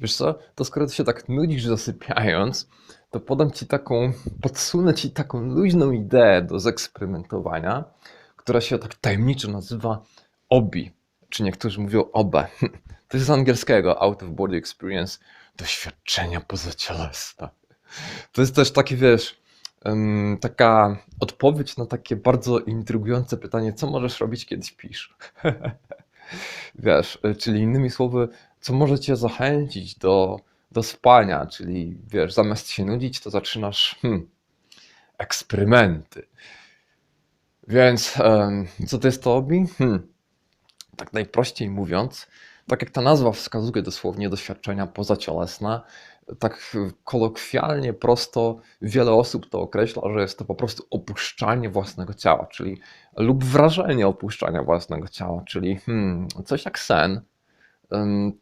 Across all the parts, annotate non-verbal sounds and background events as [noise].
Wiesz co, to skoro ty się tak nudzisz zasypiając, to podam ci taką, podsunę ci taką luźną ideę do zeksperymentowania, która się tak tajemniczo nazywa OBI, czy niektórzy mówią OB. [laughs] To jest z angielskiego Out of Body Experience, doświadczenia pozacielesne. To jest też takie, wiesz, taka odpowiedź na takie bardzo intrygujące pytanie, co możesz robić, kiedy śpisz? [laughs] Wiesz, y, czyli innymi słowy, co może cię zachęcić do, do spania, czyli wiesz, zamiast się nudzić, to zaczynasz hmm, eksperymenty. Więc co to jest to hobby? Hmm, tak najprościej mówiąc, tak jak ta nazwa wskazuje dosłownie doświadczenia pozacielesne, tak kolokwialnie, prosto wiele osób to określa, że jest to po prostu opuszczanie własnego ciała, czyli lub wrażenie opuszczania własnego ciała, czyli hmm, coś jak sen,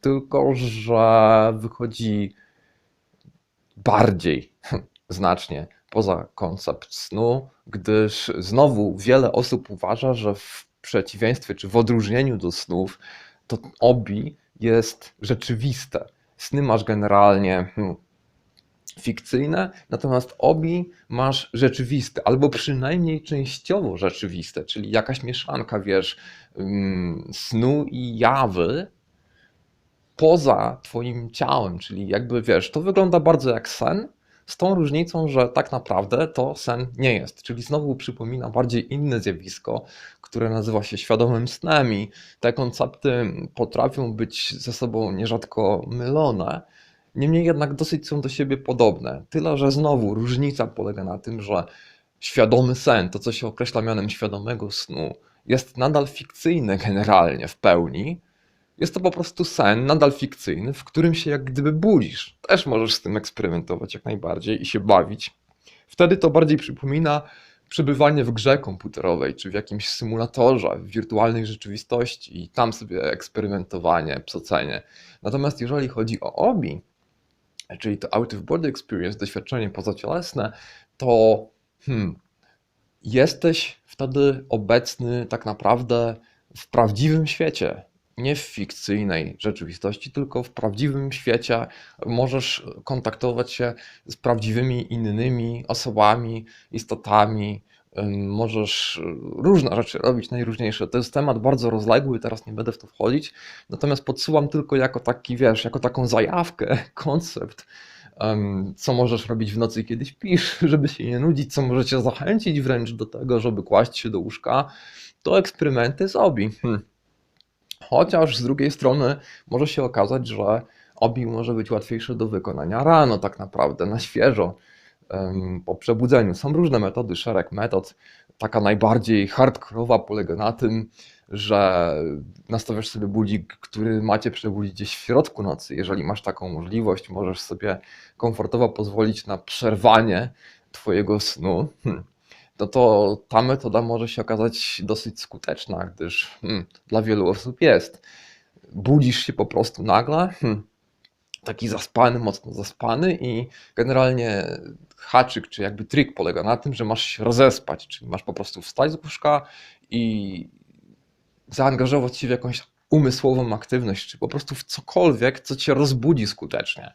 tylko że wychodzi bardziej [laughs] znacznie poza koncept snu, gdyż znowu wiele osób uważa, że w przeciwieństwie czy w odróżnieniu do snów, to obi jest rzeczywiste. Sny masz generalnie hmm, fikcyjne, natomiast obi masz rzeczywiste, albo przynajmniej częściowo rzeczywiste, czyli jakaś mieszanka, wiesz, snu i jawy poza twoim ciałem, czyli jakby wiesz, to wygląda bardzo jak sen, z tą różnicą, że tak naprawdę to sen nie jest, czyli znowu przypomina bardziej inne zjawisko, które nazywa się świadomym snem i te koncepty potrafią być ze sobą nierzadko mylone. Niemniej jednak dosyć są do siebie podobne. Tyle, że znowu różnica polega na tym, że świadomy sen, to co się określa mianem świadomego snu, jest nadal fikcyjny generalnie w pełni. Jest to po prostu sen, nadal fikcyjny, w którym się jak gdyby budzisz. Też możesz z tym eksperymentować jak najbardziej i się bawić. Wtedy to bardziej przypomina przebywanie w grze komputerowej, czy w jakimś symulatorze, w wirtualnej rzeczywistości i tam sobie eksperymentowanie, psocenie. Natomiast jeżeli chodzi o obi, czyli to out of body experience, doświadczenie pozacielesne, to hmm, jesteś wtedy obecny tak naprawdę w prawdziwym świecie, nie w fikcyjnej rzeczywistości, tylko w prawdziwym świecie możesz kontaktować się z prawdziwymi innymi osobami, istotami. Możesz różne rzeczy robić, najróżniejsze. To jest temat bardzo rozległy, teraz nie będę w to wchodzić. Natomiast podsyłam tylko jako taki, wiesz, jako taką zajawkę, [laughs] koncept, co możesz robić w nocy, kiedy śpisz, [laughs] żeby się nie nudzić, co może cię zachęcić wręcz do tego, żeby kłaść się do łóżka. To eksperymenty z obi. Hmm. Chociaż z drugiej strony może się okazać, że obi może być łatwiejsze do wykonania rano, tak naprawdę, na świeżo, po przebudzeniu. Są różne metody, szereg metod. Taka najbardziej hardkorowa polega na tym, że nastawiasz sobie budzik, który macie przebudzić gdzieś w środku nocy. Jeżeli masz taką możliwość, możesz sobie komfortowo pozwolić na przerwanie Twojego snu. Hmm no to ta metoda może się okazać dosyć skuteczna, gdyż hmm, dla wielu osób jest. Budzisz się po prostu nagle, hmm, taki zaspany, mocno zaspany i generalnie haczyk, czy jakby trik polega na tym, że masz się rozespać, czyli masz po prostu wstać z łóżka i zaangażować się w jakąś umysłową aktywność, czy po prostu w cokolwiek, co cię rozbudzi skutecznie.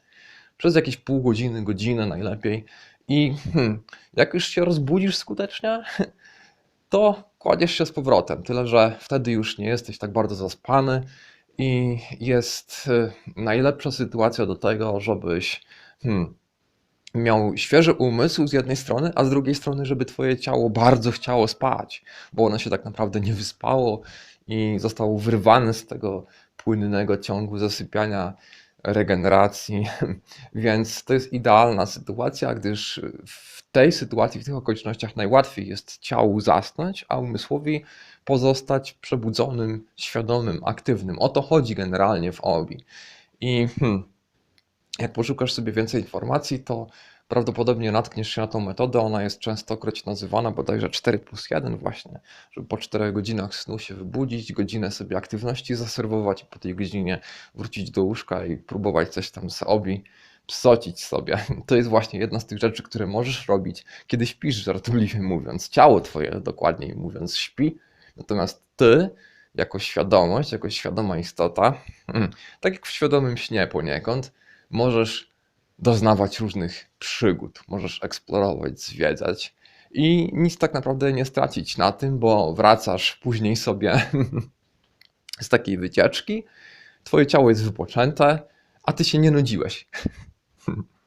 Przez jakieś pół godziny, godzinę najlepiej. I hmm, jak już się rozbudzisz skutecznie, [laughs] to kładziesz się z powrotem. Tyle, że wtedy już nie jesteś tak bardzo zaspany i jest y, najlepsza sytuacja do tego, żebyś hmm, miał świeży umysł z jednej strony, a z drugiej strony, żeby twoje ciało bardzo chciało spać, bo ono się tak naprawdę nie wyspało i zostało wyrwane z tego płynnego ciągu zasypiania regeneracji, [laughs] więc to jest idealna sytuacja, gdyż w tej sytuacji, w tych okolicznościach najłatwiej jest ciału zasnąć, a umysłowi pozostać przebudzonym, świadomym, aktywnym. O to chodzi generalnie w OBI. I hmm, jak poszukasz sobie więcej informacji, to prawdopodobnie natkniesz się na tą metodę. Ona jest częstokroć nazywana bodajże 4 plus 1 właśnie, żeby po 4 godzinach snu się wybudzić, godzinę sobie aktywności zaserwować i po tej godzinie wrócić do łóżka i próbować coś tam sobie psocić sobie. [laughs] To jest właśnie jedna z tych rzeczy, które możesz robić, kiedy śpisz, żartobliwie mówiąc. Ciało twoje, dokładniej mówiąc, śpi, natomiast ty jako świadomość, jako świadoma istota, [clears throat] tak jak w świadomym śnie poniekąd, możesz doznawać różnych przygód, możesz eksplorować, zwiedzać i nic tak naprawdę nie stracić na tym, bo wracasz później sobie [laughs] z takiej wycieczki, twoje ciało jest wypoczęte, a ty się nie nudziłeś. [laughs]